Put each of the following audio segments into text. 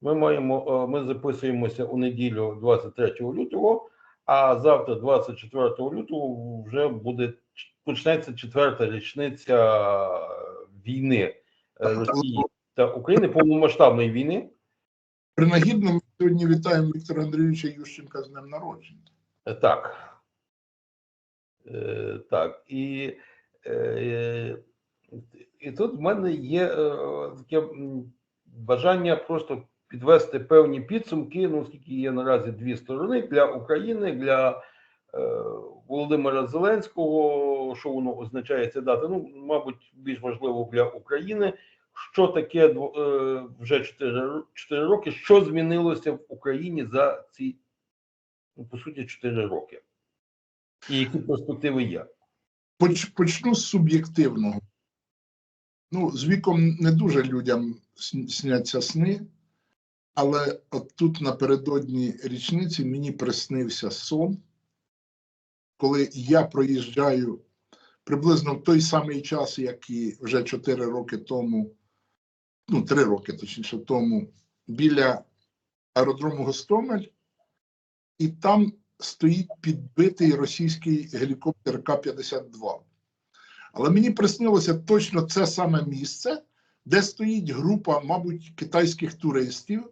Ми маємо, е, ми записуємося у неділю 23 лютого, а завтра, 24 лютого, вже буде почнеться четверта річниця війни е, Росії та України, повномасштабної війни. Принагідно ми сьогодні вітаємо Віктора Андрійовича Ющенка з днем народження. Е, Так. Е, так. І, е, і тут в мене є е, таке бажання просто підвести певні підсумки, ну, оскільки є наразі дві сторони для України, для е, Володимира Зеленського, що воно означає ця дата. Ну, мабуть, більш важливо для України. Що таке е, вже 4, 4 роки? Що змінилося в Україні за ці ну, по суті, 4 роки. І які перспективи є? Поч- Почну з суб'єктивного. Ну, з віком не дуже людям сняться сни, але от тут напередодні річниці мені приснився сон, коли я проїжджаю приблизно в той самий час, як і вже 4 роки тому, ну, 3 роки точніше тому, біля аеродрому Гостомель, і там стоїть підбитий російський гелікоптер К-52. Але мені приснилося точно це саме місце, де стоїть група, мабуть, китайських туристів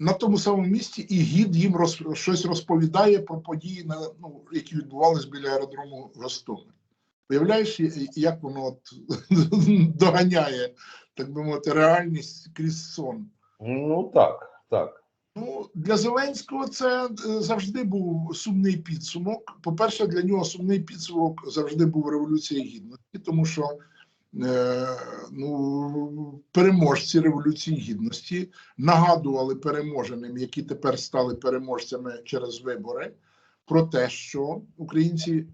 на тому самому місці, і гід їм роз, щось розповідає про події, на, ну, які відбувалися біля аеродрому Гостомель. Уявляєш, як воно от доганяє, так би мовити, реальність крізь сон. Ну так, так. Ну, для Зеленського це е, завжди був сумний підсумок. По-перше, для нього сумний підсумок завжди був Революція Гідності, тому що ну, переможці Революції Гідності нагадували переможеним, які тепер стали переможцями через вибори, про те, що українці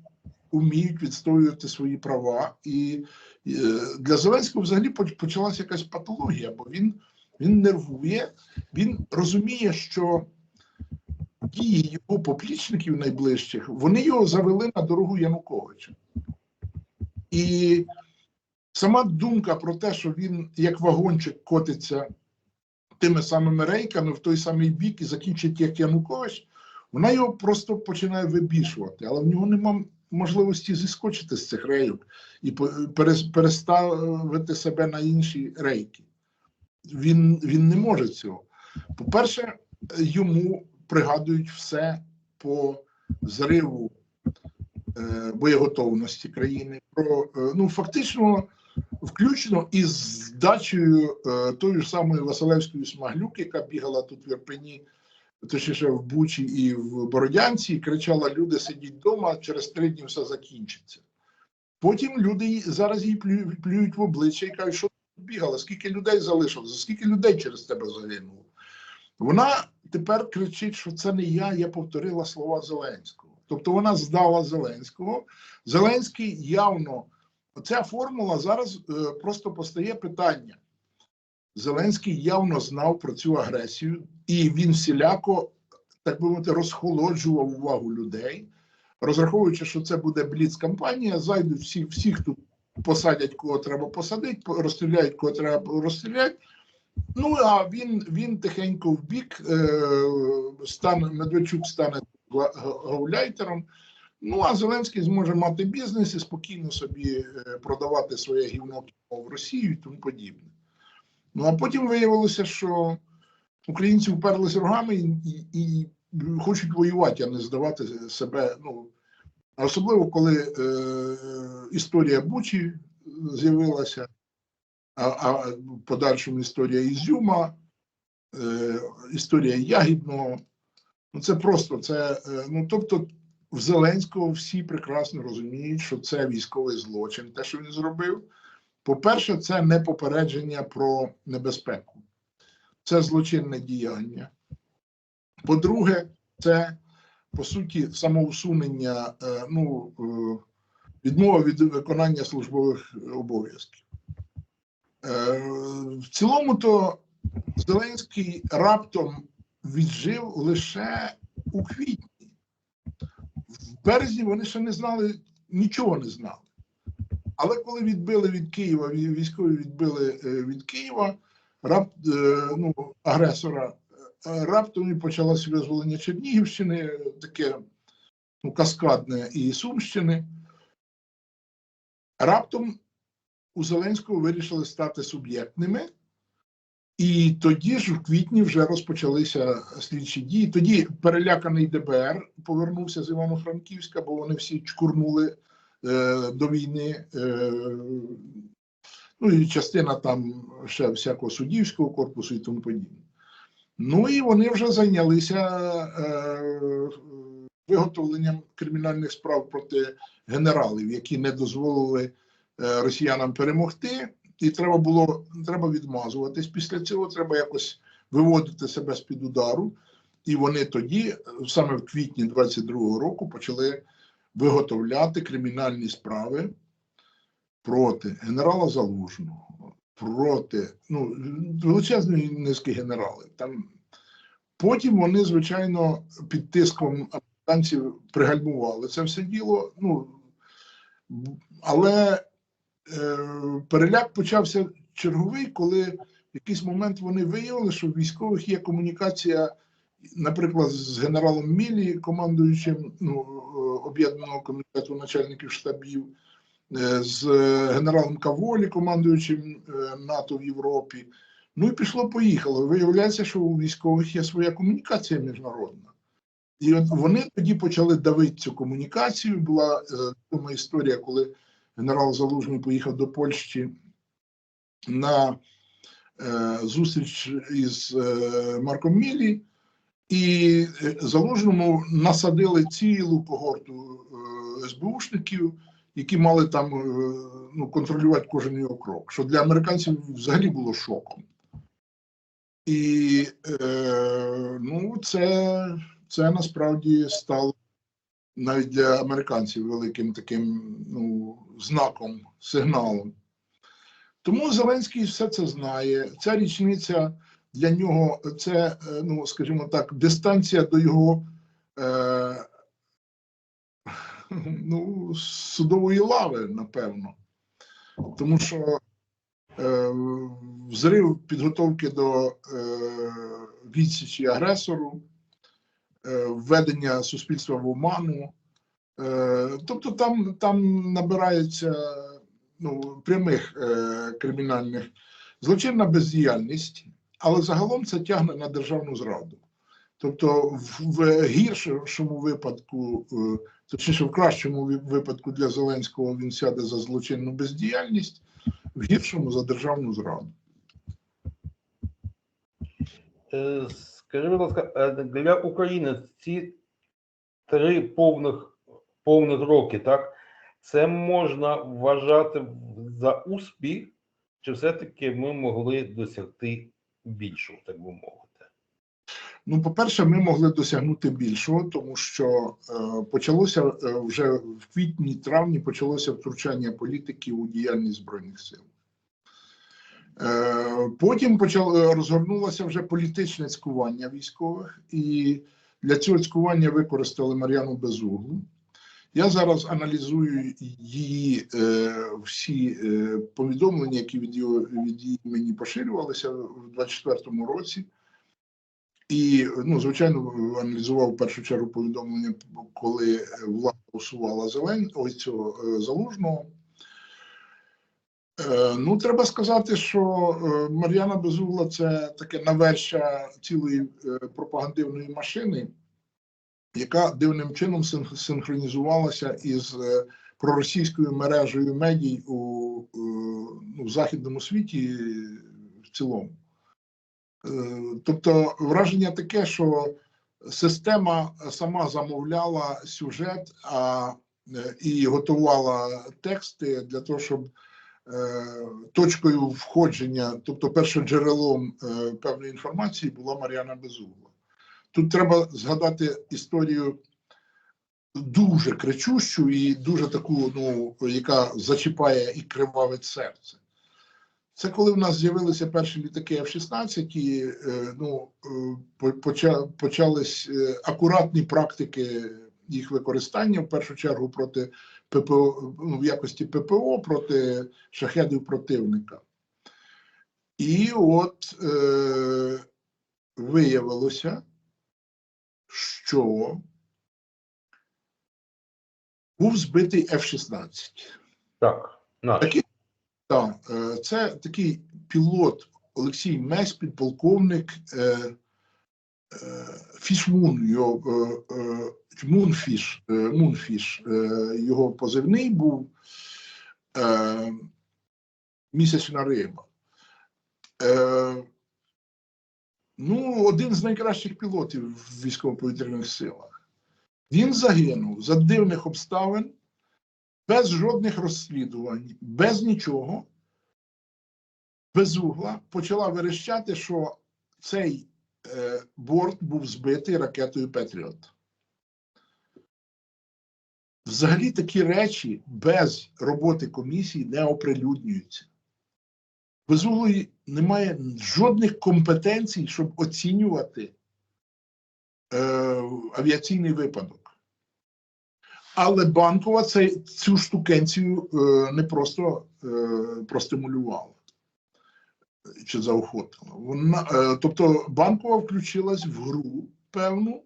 вміють відстоювати свої права. І е, для Зеленського взагалі почалася якась патологія, бо він, він нервує він розуміє, що дії його поплічників найближчих вони його завели на дорогу Януковича. І сама думка про те, що він як вагончик котиться тими самими рейками в той самий бік і закінчить як Янукович, вона його просто починає вибішувати, але в нього нема можливості зіскочити з цих рейок і переставити себе на інші рейки. Він, він не може цього. По-перше, йому пригадують все по зриву е, боєготовності країни. Про е, ну фактично, включно із здачею е, тої ж самої Василевської Смаглюк, яка бігала тут в Ірпені, точніше в Бучі і в Бородянці, і кричала: Люди сидіть вдома, через три дні все закінчиться. Потім люди зараз їй плюють, в обличчя і кажуть, що ти бігала, скільки людей залишилося, скільки людей через тебе загинуло. Вона тепер кричить, що це не я, я повторила слова Зеленського. Тобто вона здала Зеленського. Зеленський явно, ця формула зараз е, просто постає питання. Зеленський явно знав про цю агресію, і він всіляко, так би мовити, розхолоджував увагу людей, розраховуючи, що це буде бліц-кампанія, зайдуть всі, всі, хто посадять, кого треба посадити, розстріляють, кого треба розстріляти. Ну а він, він тихенько в бік е, стане Медведчук стане гауляйтером. Ну а Зеленський зможе мати бізнес і спокійно собі е, продавати своє гівно в Росію і тому подібне. Ну а потім виявилося, що українці вперлися рогами і, і, і хочуть воювати, а не здавати себе. Ну особливо коли е, історія Бучі з'явилася а, а подальшому історія Ізюма, е, історія Ягідного. Ну це просто це. е, Ну тобто, в Зеленського всі прекрасно розуміють, що це військовий злочин, те, що він зробив. По-перше, це не попередження про небезпеку, це злочинне діяння. По-друге, це по суті самоусунення, е, ну, е, відмова від виконання службових обов'язків. Е, В цілому, то Зеленський раптом віджив лише у квітні. Березні вони ще не знали, нічого не знали. Але коли відбили від Києва, військові відбили е, від Києва, рап, е, ну, агресора. Е, Раптом і почалося визволення Чернігівщини, таке ну, каскадне і Сумщини. Раптом у Зеленського вирішили стати суб'єктними, і тоді ж в квітні вже розпочалися слідчі дії. Тоді переляканий ДБР повернувся з Івано-Франківська, бо вони всі чкурнули е, до війни. Е, ну і частина там ще всякого суддівського корпусу і тому подібне. Ну і вони вже зайнялися е, виготовленням кримінальних справ проти генералів, які не дозволили е, росіянам перемогти. І треба було треба відмазуватись після цього. Треба якось виводити себе з під удару. І вони тоді, саме в квітні 22-го року, почали виготовляти кримінальні справи проти генерала Залужного, проти ну, величезної низки генералів. Там потім вони, звичайно, під тиском американців пригальмували це все діло. Ну але переляк почався черговий, коли в якийсь момент вони виявили, що в військових є комунікація, наприклад, з генералом Мілі, командуючим ну, е, об'єднаного комітету начальників штабів, е, з генералом Каволі, командуючим е, НАТО в Європі. Ну і пішло, поїхало. Виявляється, що у військових є своя комунікація міжнародна. І от вони тоді почали давити цю комунікацію. Була е, історія, коли генерал Залужний поїхав до Польщі на е, зустріч із е, Марком Мілі, і е, Залужному насадили цілу когорту СБУшників, які мали там ну, контролювати кожен його крок, що для американців взагалі було шоком. І е, ну, це, це насправді стало навіть для американців великим таким ну, знаком, сигналом. Тому Зеленський все це знає. Ця річниця для нього це, е, ну, скажімо так, дистанція до його е, ну, судової лави, напевно. Тому що е, взрив підготовки до е, відсічі агресору, введення суспільства в оману. Е, тобто там, там набирається ну, прямих е, кримінальних злочинна бездіяльність, але загалом це тягне на державну зраду. Тобто, в, гіршому випадку, е, точніше, в кращому випадку для Зеленського він сяде за злочинну бездіяльність, в гіршому за державну зраду. Скажи, будь ласка, е, для України ці три повних, повних роки, так? Це можна вважати за успіх, чи все-таки ми могли досягти більшого, так би мовити? Ну, по-перше, ми могли досягнути більшого, тому що е, почалося е, вже в квітні-травні почалося втручання політиків у діяльність збройних сил. Е, потім почало розгорнулося вже політичне цькування військових, і для цього цькування використали Мар'яну Безуглу. Я зараз аналізую її е, всі е, повідомлення, які від, його, від її мені поширювалися в 24-му році. І, ну, звичайно, аналізував в першу чергу повідомлення, коли влада усувала Зелен, ось цього е, залужного. Е, ну, треба сказати, що е, Мар'яна Безугла це таке навершя цілої е, пропагандивної машини, яка дивним чином синхронізувалася із проросійською мережею медій у, ну, в західному світі в цілому. Тобто враження таке, що система сама замовляла сюжет а, і готувала тексти для того, щоб точкою входження, тобто першоджерелом е, певної інформації була Мар'яна Безугла. Тут треба згадати історію дуже кричущу і дуже таку, ну, яка зачіпає і кривавить серце. Це коли в нас з'явилися перші літаки F-16, і е, ну, е, по- поча- почались е, акуратні практики їх використання, в першу чергу проти ППО, ну, в якості ППО проти шахедів противника. І от е, виявилося, що був збитий F-16. Так. Такі- Так, е, це такий пілот Олексій Месь, підполковник е, Фішмун, його е, е, Мунфіш, е, Мунфіш, е, його позивний був е, місячна риба. Е, ну, один з найкращих пілотів в військово-повітряних силах. Він загинув за дивних обставин без жодних розслідувань, без нічого, без угла, почала верещати, що цей е, борт був збитий ракетою Петріот. Взагалі такі речі без роботи комісії не оприлюднюються. Без углої немає жодних компетенцій, щоб оцінювати е, авіаційний випадок. Але банкова це, цю штукенцію е, не просто е, простимулювала чи заохотила. Вона, е, тобто банкова включилась в гру певну,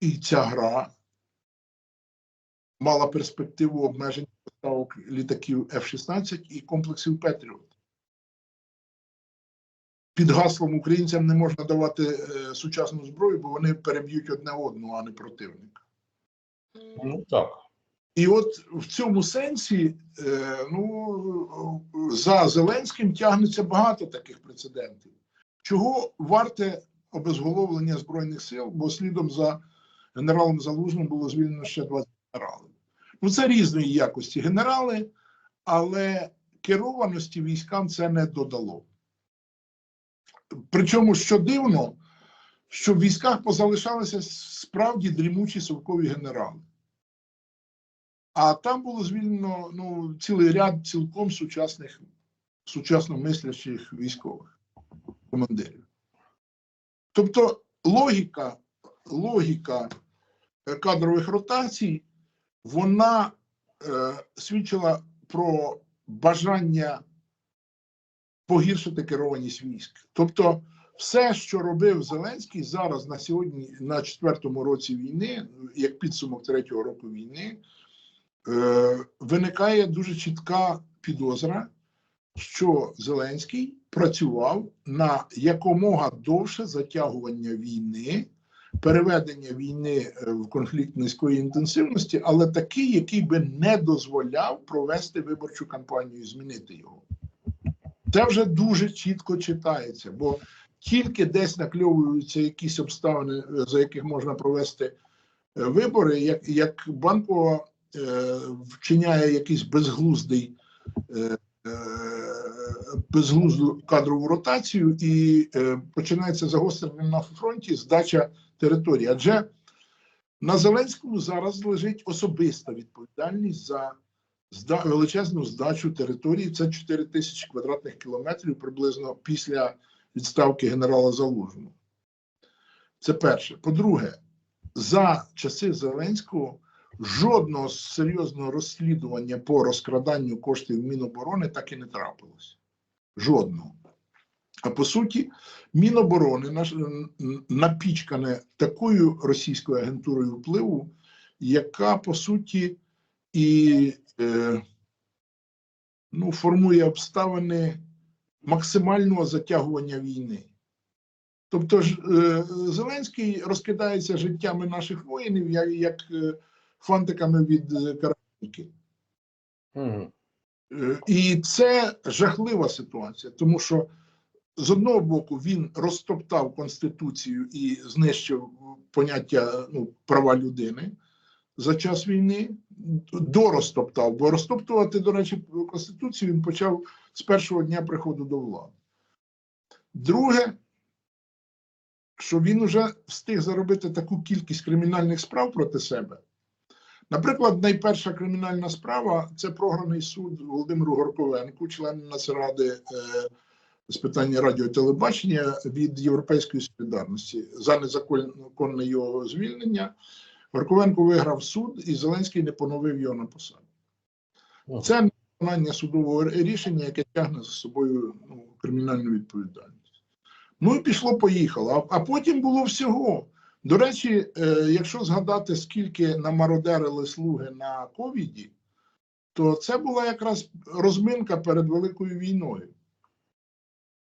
і ця гра мала перспективу обмеження поставок літаків F-16 і комплексів Петріот. Під гаслом українцям не можна давати е, сучасну зброю, бо вони переб'ють одне одного, а не противника. Ну так. І от в цьому сенсі, е, ну за Зеленським тягнеться багато таких прецедентів. Чого варте обезголовлення збройних сил, бо слідом за генералом Залужним було звільнено ще 20 генералів. Ну це різної якості генерали, але керованості військам це не додало. Причому, що дивно, що в військах позалишалися справді дрімучі совкові генерали. А там було звільнено ну, цілий ряд цілком сучасних, сучасно мислячих військових командирів. Тобто логіка, логіка е, кадрових ротацій, вона е, свідчила про бажання погіршити керованість військ. Тобто, все, що робив Зеленський зараз на сьогодні, на четвертому році війни, як підсумок третього року війни, виникає дуже чітка підозра, що Зеленський працював на якомога довше затягування війни, переведення війни е, в конфлікт низької інтенсивності, але такий, який би не дозволяв провести виборчу кампанію і змінити його. Це вже дуже чітко читається, бо тільки десь накльовуються якісь обставини, е, за яких можна провести е, вибори, як, як банкова е, вчиняє якийсь безглуздий е, е, безглузду кадрову ротацію і е, починається загострення на фронті здача території. Адже на Зеленському зараз лежить особиста відповідальність за величезну здачу території. Це 4 тисячі квадратних кілометрів приблизно після відставки генерала Залужного. Це перше. По-друге, за часи Зеленського жодного серйозного розслідування по розкраданню коштів Міноборони так і не трапилось. Жодного. А по суті, Міноборони напічкане такою російською агентурою впливу, яка по суті і е, ну, формує обставини максимального затягування війни. Тобто ж е, Зеленський розкидається життями наших воїнів як, як е, фантиками від е, карабінки. Мгм. Е, І це жахлива ситуація, тому що з одного боку він розтоптав конституцію і знищив поняття ну, права людини за час війни, дорозтоптав, бо розтоптувати, до речі, конституцію він почав з першого дня приходу до влади. Друге, що він уже встиг заробити таку кількість кримінальних справ проти себе. Наприклад, найперша кримінальна справа це програний суд Володимиру Горковенку, члену Нацради е, з питання радіо і телебачення від Європейської солідарності за незаконне його звільнення. Горковенко виграв суд, і Зеленський не поновив його на посаду. Це виконання судового рішення, яке тягне за собою ну, кримінальну відповідальність. Ну і пішло, поїхало. А, а потім було всього. До речі, е, якщо згадати, скільки намародерили слуги на ковіді, то це була якраз розминка перед Великою війною.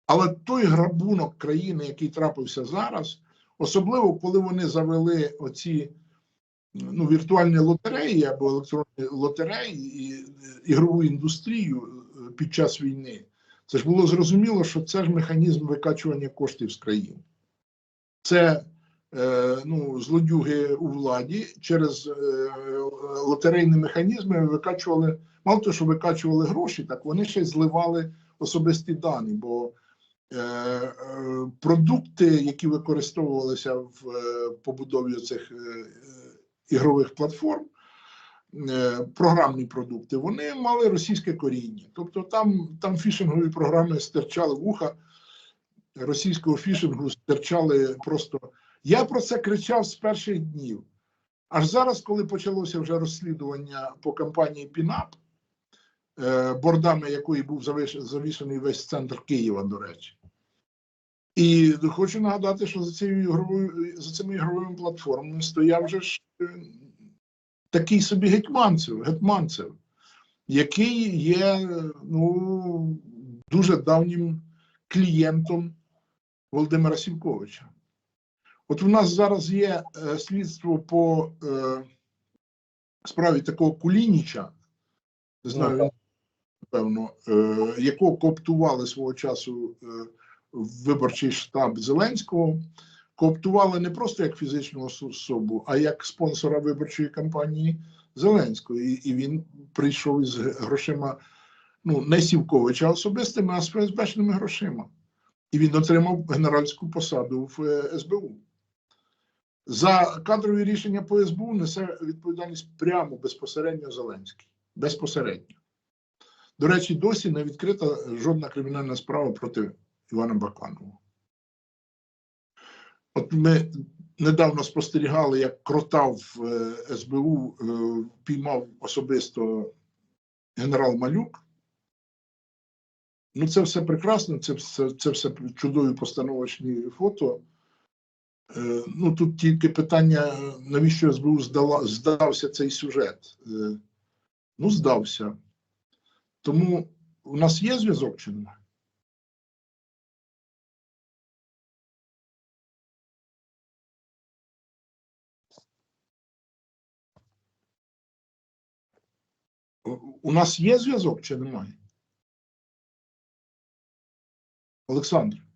Але той грабунок країни, який трапився зараз, особливо коли вони завели оці ну, віртуальні лотереї або електронні лотереї і ігрову індустрію е, під час війни, це ж було зрозуміло, що це ж механізм викачування коштів з країни. Це ну, злодюги у владі через е, лотерейні механізми викачували, мало того, що викачували гроші, так вони ще й зливали особисті дані. бо е, е, продукти, які використовувалися в е, побудові цих е, е, ігрових платформ, е, програмні продукти, вони мали російське коріння. Тобто там, там фішингові програми стирчали вуха російського фішингу, стирчали просто. Я про це кричав з перших днів. Аж зараз, коли почалося вже розслідування по кампанії ПІНАП, е, бордами якої був завішений весь центр Києва, до речі. І хочу нагадати, що за цією ігровою за цими ігровими платформами стояв вже ж е, такий собі гетьманцев, гетманцев, який є ну, дуже давнім клієнтом Володимира Сімковича. От у нас зараз є е, слідство по е, справі такого Кулініча, не знаю, Ну, він, напевно, е, якого кооптували свого часу е, в виборчий штаб Зеленського. Кооптували не просто як фізичного особу, а як спонсора виборчої кампанії Зеленського. І, і він прийшов із грошима, ну, не Сівковича особистими, а з ФСБшними грошима. І він отримав генеральську посаду в е, СБУ. За кадрові рішення по СБУ несе відповідальність прямо безпосередньо Зеленський. Безпосередньо. До речі, досі не відкрита жодна кримінальна справа проти Івана Баканова. От ми недавно спостерігали, як крота в е, СБУ е, піймав особисто генерал Малюк. Ну, це все прекрасно, це все, це все чудові постановочні фото. Е, Ну, тут тільки питання, навіщо СБУ здала, здався цей сюжет. Е, Ну, здався. Тому у нас є зв'язок чи немає? У нас є зв'язок чи немає? Олександр.